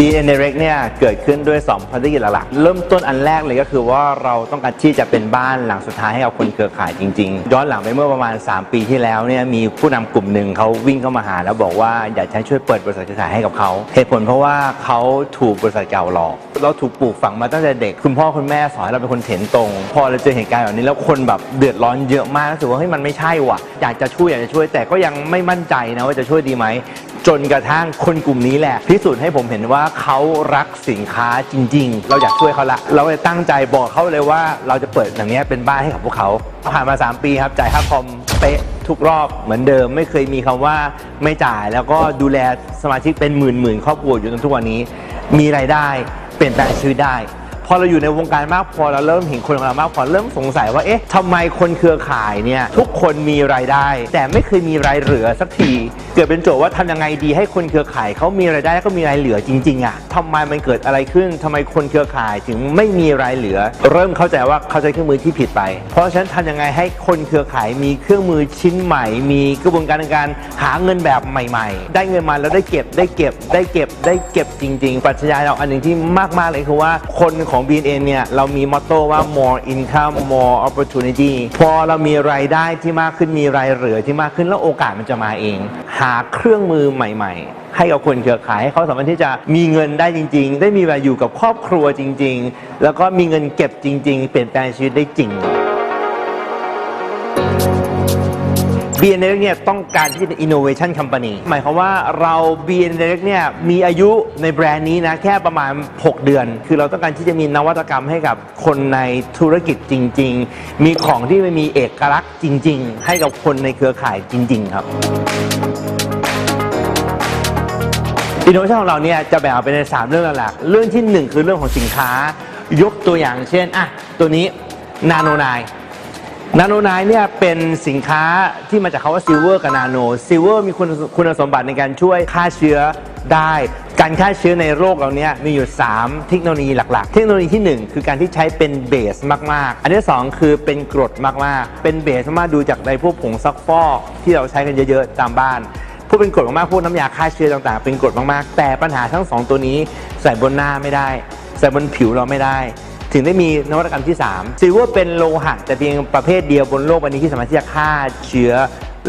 BN Direct เนี่ยเกิดขึ้นด้วย2ภารกิจหลักๆเริ่มต้นอันแรกเลยก็คือว่าเราต้องการที่จะเป็นบ้านหลังสุดท้ายให้กับคนเครือข่ายจริงๆ ย้อนหลังไปเมื่อประมาณ 3 ปีที่แล้วเนี่ยมีผู้นำกลุ่มหนึ่งเขาวิ่งเข้ามาหา แล้วบอกว่าอยากให้ช่วยเปิดบริษัทเครือข่ายให้กับเขาเหตุผลเพราะว่าเขาถูกบริษัทเก่าหลอก เราถูกปลูกฝังมาตั้งแต่เด็ก คุณพ่อคุณแม่สอนให้เราเป็นคนเถนตรง พอเราเจอเหตุการณ์แบบนี้แล้วคนแบบเดือดร้อนเยอะมากรู้สึกว่าเฮ้ยมันไม่ใช่ว่ะอยากจะช่วยอยากจะช่วยแต่ก็ยังไม่มั่นใจนะว่าจะช่วยดีไหม จนกระทั่งคนกลุ่มนี้แหละพิสูจน์ให้ผมเห็นว่าเขารักสินค้าจริง ๆ เราอยากช่วยเขาละเราเลยตั้งใจบอกเขาเลยว่าเราจะเปิดอย่างเนี้ยเป็นบ้านให้กับพวกเขาผ่านมา 3 ปีครับจ่ายค่าคอมเป๊ะทุกรอบเหมือนเดิมไม่เคยมีคำว่าไม่จ่ายแล้วก็ดูแลสมาชิกเป็นหมื่นหมื่นๆครอบครัวอยู่จนทุกวันนี้ มีรายได้เปลี่ยนแปลงชีวิตได้ พอเราอยู่ในวงการมากพอเราเริ่มเห็นคนของเรามากพอเริ่มสงสัยว่าเอ๊ะทำไมคนเครือข่ายเนี่ยทุกคนมีรายได้ แต่ไม่เคยมีรายเหลือสักทีเกิดเป็นโจทย์ว่าทำยังไงดีให้คนเครือข่ายเขามีรายได้แล้วก็มีรายเหลือจริงๆอะทำไมมันเกิดอะไรขึ้นทำไมคนเครือข่ายถึงไม่มีรายเหลือ เริ่มเข้าใจว่าเขาใช้เครื่องมือที่ผิดไป เพราะฉะนั้นทำยังไงให้คนเครือข่ายมีเครื่องมือชิ้นใหม่ มีกระบวนการในการหาเงินแบบใหม่ ๆ ได้เงินมาแล้วได้เก็บได้เก็บได้เก็บได้เก็บจริง ๆ ปรัชญาเราอันหนึ่งที่มากๆเลยคือว่าคนของ BNN เนี่ย เรามีมอตโต้ว่า more income more opportunity พอเรามีรายได้ที่มากขึ้นมีรายเหลือที่มากขึ้นแล้วโอกาสมันจะมาเอง หาเครื่องมือใหม่ ๆ ให้กับคนเครือข่ายให้เขาสามารถที่จะมีเงินได้จริง ๆ ได้มีเวลาอยู่กับครอบครัวจริง ๆ แล้วก็มีเงินเก็บจริง ๆ เปลี่ยนแปลงชีวิตได้จริง BN d เนี่ยต้องการที่จะเป็น innovation company หมายความว่าเรา BN d เนี่ยมีอายุในแบรนด์นี้นะแค่ประมาณ 6 เดือน คือเราต้องการที่จะมีนวัตกรรมให้กับคนในธุรกิจจริง ๆ มีของที่ไม่มีเอกลักษณ์จริง ๆ ให้กับคนในเครือข่ายจริง ๆ ครับอินโนเวชันของเราเนี่ยจะแบ่งออกเป็นใน 3 เรื่องหลักๆเรื่องที่ 1 คือเรื่องของสินค้ายกตัวอย่างเช่นอะตัวนี้นาโนไน นาโนไนเนี่ยเป็นสินค้าที่มาจากคาว่าซิลเวอร์กับนาโนซิลเวอร์มีคุณคุณสมบัติในการช่วยฆ่าเชื้อได้ การฆ่าเชื้อในโรคเราเนี่ยมีอยู่ 3 เทคโนโลยีหลัก ๆ เทคโนโลยีที่ 1 คือการที่ใช้เป็นเบสมาก ๆ อันที่ 2 คือเป็นกรดมาก ๆ เป็นเบสมากๆดูจากในพวกผงซักฟอกที่เราใช้กันเยอะ ๆ ตามบ้านพวกเป็นกรดมากๆพวกน้ำยาฆ่าเชื้อต่างๆ เป็นกรดมากๆ แต่ปัญหาทั้งสองตัวนี้ใส่บนหน้าไม่ได้ ใส่บนผิวเราไม่ได้ ถึงได้มีนวัตกรรมที่3ซิลเวอร์เป็นโลหะแต่เพียงประเภทเดียวบนโลกใบนี้ที่สามารถที่จะฆ่าเชื้อ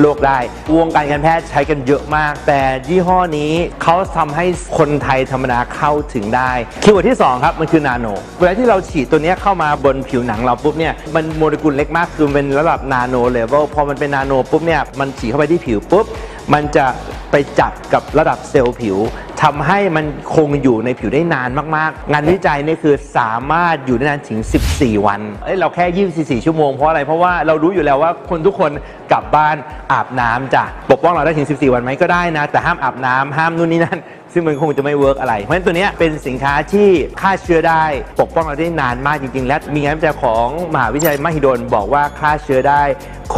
โรคได้ วงการการแพทย์ใช้กันเยอะมาก แต่ยี่ห้อนี้เขาทำให้คนไทยธรรมดาเข้าถึงได้ คีย์เวิร์ดที่ 2 ครับ มันคือนาโน เวลาที่เราฉีดตัวนี้เข้ามาบนผิวหนังเราปุ๊บเนี่ย มันโมเลกุลเล็กมากคือมันเป็นระดับนาโนเลเวลพอมันเป็นนาโนปุ๊บเนี่ย มันฉีดเข้าไปที่ผิวปุ๊บ มันจะไปจับกับระดับเซลล์ผิว ทำให้มันคงอยู่ในผิวได้นานมากๆ งานวิจัยนี่คือสามารถอยู่ได้นานถึง 14 วันเอ้ยเราแค่ 24 ชั่วโมงเพราะอะไร เพราะว่าเรารู้อยู่แล้วว่าคนทุกคนกลับบ้านอาบน้ำจ้ะปกป้องเราได้ถึง 14 วันไหมก็ได้นะ แต่ห้ามอาบน้ำห้ามนู่นนี่นั่นซึ่งมันคงจะไม่เวิร์กอะไร เพราะฉะนั้นตัวนี้เป็นสินค้าที่ฆ่าเชื้อได้ ปกป้องเราได้นานมากจริง ๆ และมีงานวิจัยของมหาวิทยาลัยมหิดลบอกว่าฆ่าเชื้อได้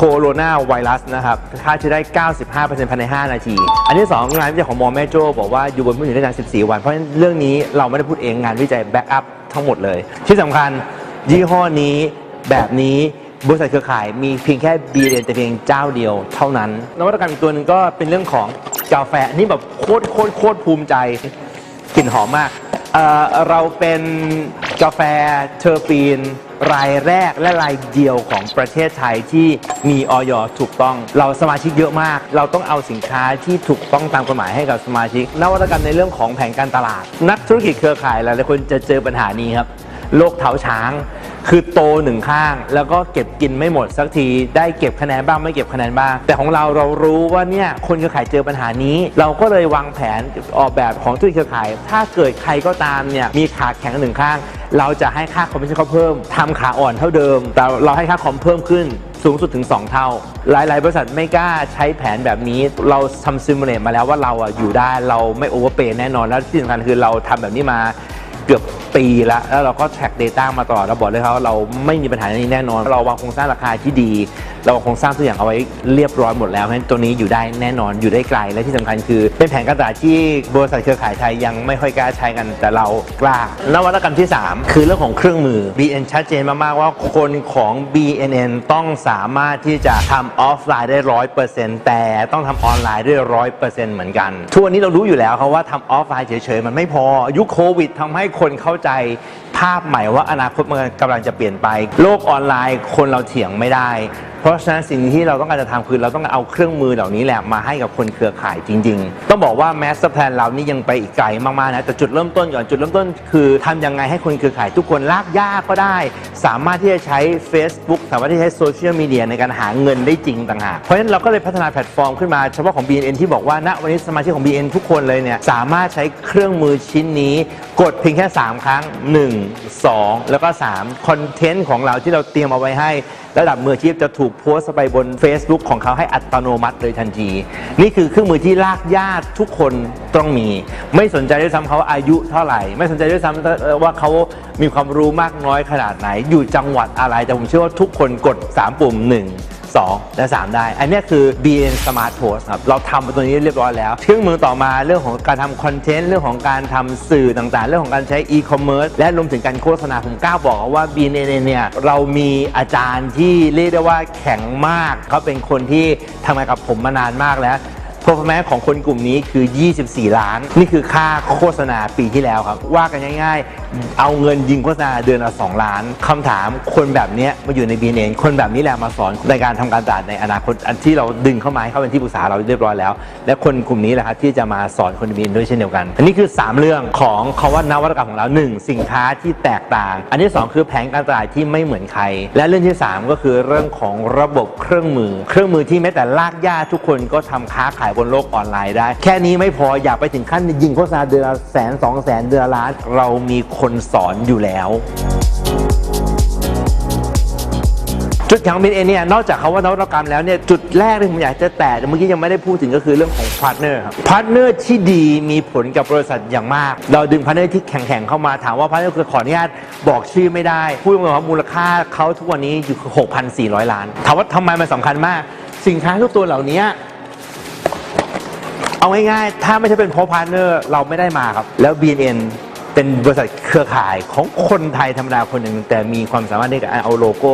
โคโรนาไวรัสนะครับฆ่าเชื้อได้ 95%ภายใน 5 นาที อันที่ 2 งานวิจัยของมอแม่โจ้บอกว่าอยู่บนพื้นผิวได้นาน14 วัน เพราะฉะนั้นเรื่องนี้เราไม่ได้พูดเองงานวิจัยแบ็กอัพทั้งหมดเลย ที่สำคัญยี่ห้อนี้แบบนี้บริษัทเครือข่ายมีเพียงแค่บีเรนแต่เพียงเจ้าเดียวเท่านั้น นวัตกรรมอีกตัวหนึ่งก็เป็นเรื่องของกาแฟนี่แบบโคตรโคตรโคตรภูมิใจกลิ่นหอมมากเเราเป็นกาแฟเทอร์ปีน รายแรกและรายเดียวของประเทศไทยที่มีออยถูกต้อง เราสมาชิกเยอะมาก เราต้องเอาสินค้าที่ถูกต้องตามกฎหมายให้กับสมาชิก นวัตกรรมในเรื่องของแผนการตลาด นักธุรกิจเครือข่ายหลายๆคนจะเจอปัญหานี้ครับโรคเท้าช้าง คือโตหนึ่งข้าง แล้วก็เก็บกินไม่หมดสักที ได้เก็บคะแนนบ้างไม่เก็บคะแนนบ้าง แต่ของเราเรารู้ว่าเนี่ยคนเครือข่ายเจอปัญหานี้ เราก็เลยวางแผนออกแบบของธุรกิจเครือข่าย ถ้าเกิดใครก็ตามเนี่ยมีขาแข็งหนึ่งข้าง เราจะให้ค่าคอมมิชชั่นเขาเพิ่มทำขาอ่อนเท่าเดิม แต่เราให้ค่าคอมเพิ่มขึ้นสูงสุดถึง 2 เท่า หลาย ๆ บริษัทไม่กล้าใช้แผนแบบนี้ เราทำซิมูเลตมาแล้วว่าเราอะอยู่ได้เราไม่โอเวอร์เปย์แน่นอน แล้วที่สำคัญคือเราทำแบบนี้มาเกือบปีแล้วแล้วเราก็ track data มาตลอดเราบอกเลยครับว่าเราไม่มีปัญหาในนี้แน่นอน เราวางโครงสร้างราคาที่ดี เราคงสร้างตัวอย่างเอาไว้เรียบร้อยหมดแล้วเพราะฉะนั้นตัวนี้อยู่ได้แน่นอนอยู่ได้ไกลและที่สำคัญคือ เป็นแผนการตลาดที่บริษัทเครือข่ายไทยยังไม่ค่อยกล้าใช้กันแต่เรากล้านวัตกรรมที่ 3 คือเรื่องของเครื่องมือ BN ชัดเจนมากๆว่าคนของ BNN ต้องสามารถที่จะทำออฟไลน์ได้ร้อยเปอร์เซ็นต์แต่ต้องทำออนไลน์ด้วยร้อยเปอร์เซ็นต์เหมือนกันทุกวันนี้เรารู้อยู่แล้วครับว่าทำออฟไลน์เฉยๆ มันไม่พอ ยุคโควิดทำให้คนเข้าใจภาพใหม่ว่าอนาคตมันกำลังจะเปลี่ยนไป โลกออนไลน์คนเราเถียงไม่ได้ เพราะฉะนั้นสิ่งที่เราต้องการจะทำคือเราต้องเอาเครื่องมือเหล่านี้แหละมาให้กับคนเครือข่ายจริง ๆ ต้องบอกว่าแมสแพลนเรานี่ยังไปอีกไกลมากๆนะแต่จุดเริ่มต้นก่อนจุดเริ่มต้นคือทำยังไงให้คนเครือข่ายทุกคนลากยากก็ได้ สามารถที่จะใช้ Facebook สามารถที่จะใช้โซเชียลมีเดียในการหาเงินได้จริงต่างหากเพราะฉะนั้นเราก็เลยพัฒนาแพลตฟอร์มขึ้นมาเฉพาะของ BNN ที่บอกว่าณวันนี้สมาชิกของ BN ทุกคนเลยเนี่ยสามารถใช้เครื่องมือชิ้นนี้ กดเพียงแค่ 3 ครั้ง 1 2 แล้วก็3คอนเทนต์ของเราที่เราเตรียมเอาไว้ให้ระดับมืออาชีพจะถูกโพสต์ไปบน Facebook ของเขาให้อัตโนมัติเลยทันที นี่คือเครื่องมือที่ลากญาติทุกคนต้องมี ไม่สนใจด้วยซ้ำเขาอายุเท่าไหร่ ไม่สนใจด้วยซ้ำว่าเขามีความรู้มากน้อยขนาดไหน อยู่จังหวัดอะไรแต่ผมเชื่อว่าทุกคนกด 3 ปุ่ม 1 2 และ 3 ได้ อันนี้คือ BN Smart Post ครับ เราทำตัวนี้เรียบร้อยแล้ว เครื่องมือต่อมาเรื่องของการทำคอนเทนต์เรื่องของการทำสื่อต่างๆ เรื่องของการใช้ e-commerce และรวมถึงการโฆษณาผมกล้าบอกว่า Bn เนี่ยเรามีอาจารย์ที่เรียกได้ว่าแข็งมาก เขาเป็นคนที่ทำงานกับผมมานานมากแล้ว performance ของคนกลุ่มนี้คือ 24 ล้าน นี่คือค่าโฆษณาปีที่แล้วครับ ว่ากันง่ายๆ เอาเงินยิงโฆษณาเดือนละ2ล้านคำถามคนแบบเนี้ยมาอยู่ใน BNN คนแบบนี้แหละมาสอนในการทำการตลาดในอนาคตอันที่เราดึงเข้ามาให้เขาเป็นที่ปรึกษาเราเรียบร้อยแล้ว และคนกลุ่มนี้แหละครับที่จะมาสอนคน BNN ด้วยเช่นเดียวกัน อันนี้คือ 3 เรื่องของคาว่านวัตกรรมของเรา 1 สินค้าที่แตกต่าง อันที่ 2 คือแผนการตลาดที่ไม่เหมือนใคร และเรื่องที่ 3 ก็คือเรื่องของระบบเครื่องมือ เครื่องมือที่แม้แต่ลากย่าทุกคนก็ทำค้าขายบนโลกออนไลน์ได้ แค่นี้ไม่พออยากไปถึงขั้นยิงโฆษณาเดือนละแสนสองแสนเดือนละล้าน เรามีคนสอนอยู่แล้วจุดแข็งของ BNN เนี่ยนอกจากคาว่านวัตกรรมแล้วเนี่ยจุดแรกที่ผมอยากจะแตะเมื่อกี้ยังไม่ได้พูดถึงก็คือเรื่องของพาร์ทเนอร์ครับพาร์ทเนอร์ที่ดีมีผลกับบริษัทอย่างมาก เราดึงพาร์ทเนอร์ที่แข็งๆเข้ามาถามว่าพาร์ทเนอร์คือขออนุญาตบอกชื่อไม่ได้ พูดตรงๆว่ามูลค่าเขาทุกวันนี้อยู่คือ6,400 ล้านถามว่าทำไมมันสำคัญมาก สินค้าทุกตัวเหล่านี้ เอาง่ายๆ ถ้าไม่ใช่เป็นพราะพาร์เนอร์เราไม่ได้มาครับ แล้ว BNN เป็นบริษัทเครือข่ายของคนไทยธรรมดาคนหนึ่งแต่มีความสามารถในการเอาโลโก้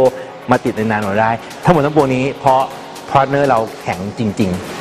มาติดในนามเราได้ ทั้งหมดทั้งปวงนี้เพราะพาร์เนอร์เราแข็งจริง ๆ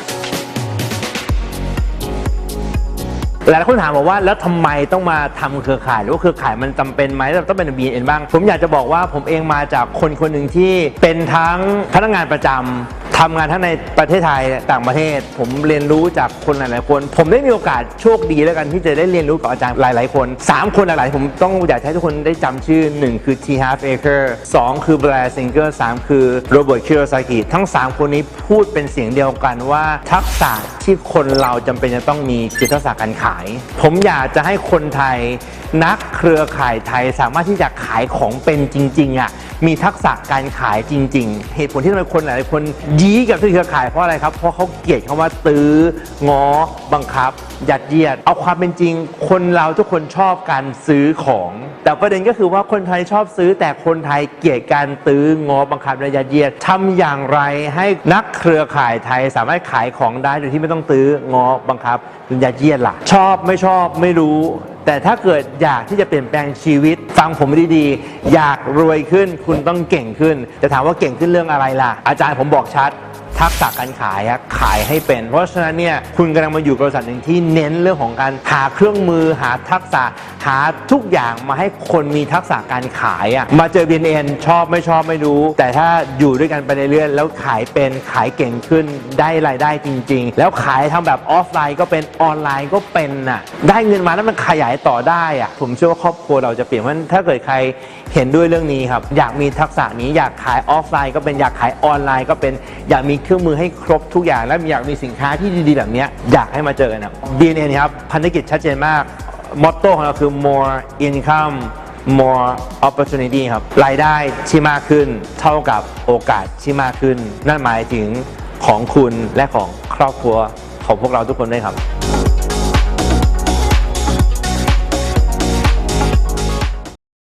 หลายคนถามบอกว่าแล้วทำไมต้องมาทำเครือข่าย หรือว่าเครือข่ายมันจำเป็นไหมแล้วต้องเป็น BNN บ้าง ผมอยากจะบอกว่าผมเองมาจากคนคนหนึ่งที่เป็นทั้งพนักงานประจำ ทำงานทั้งในประเทศไทยต่างประเทศ ผมเรียนรู้จากคนหลายๆคน ผมได้มีโอกาสโชคดีแล้วกันที่จะได้เรียนรู้กับอาจารย์หลายๆคน 3 คนหลายๆผมต้องอยากให้ทุกคนได้จำชื่อ 1 คือ T Half Acre 2 คือ Blair Singer 3 คือ Robert Kiyosaki ทั้ง 3 คนนี้พูดเป็นเสียงเดียวกันว่าทักษะที่คนเราจำเป็นจะต้องมีคือทักษะการขาย ผมอยากจะให้คนไทยนักเครือข่ายไทยสามารถที่จะขายของเป็นจริงๆอะ มีทักษะการขายจริง ๆ เหตุผลที่ทำไมคนหลายๆคนยี้กับที่เครือข่ายเพราะอะไรครับ เพราะเขาเกลียดคำว่าตื้องอ บังคับ ยัดเยียด เอาความเป็นจริง คนเราทุกคนชอบการซื้อของ แต่ประเด็นก็คือว่าคนไทยชอบซื้อ แต่คนไทยเกลียดการตื้องอ บังคับและยัดเยียดทำอย่างไรให้นักเครือข่ายไทยสามารถขายของได้โดยที่ไม่ต้องตื้องอ บังคับหรือยัดเยียดล่ะ ชอบไม่ชอบไม่รู้ แต่ถ้าเกิดอยากที่จะเปลี่ยนแปลงชีวิต ฟังผมดีๆ อยากรวยขึ้นคุณต้องเก่งขึ้น จะถามว่าเก่งขึ้นเรื่องอะไรล่ะ อาจารย์ผมบอกชัด ทักษะการขายขายให้เป็น เพราะฉะนั้นเนี่ยคุณกำลังมาอยู่บริษัทหนึ่งที่เน้นเรื่องของการหาเครื่องมือหาทักษะหาทุกอย่างมาให้คนมีทักษะการขายอะมาเจอ BNN ชอบไม่ชอบไม่รู้ แต่ถ้าอยู่ด้วยกันไปเรื่อยๆแล้วขายเป็นขายเก่งขึ้นได้รายได้จริง ๆ แล้วขายทำแบบออฟไลน์ก็เป็นออนไลน์ก็เป็นน่ะได้เงินมาแล้วมันขยายต่อได้อะผมเชื่อว่าครอบครัวเราจะเปลี่ยนเพราะถ้าเกิดใครเห็นด้วยเรื่องนี้ครับอยากมีทักษะนี้อยากขายออฟไลน์ก็เป็นอยากขายออนไลน์ก็เป็นอยากมีเครื่องมือให้ครบทุกอย่าง และอยากมีสินค้าที่ดีๆ แบบนี้อยากให้มาเจอกันนะ DNA ครับพันธกิจชัดเจนมากมอตโต้ของเราคือ more income more opportunity ครับ รายได้ที่มากขึ้นเท่ากับโอกาสที่มากขึ้น นั่นหมายถึงของคุณและของครอบครัวของพวกเราทุกคนด้วยครับ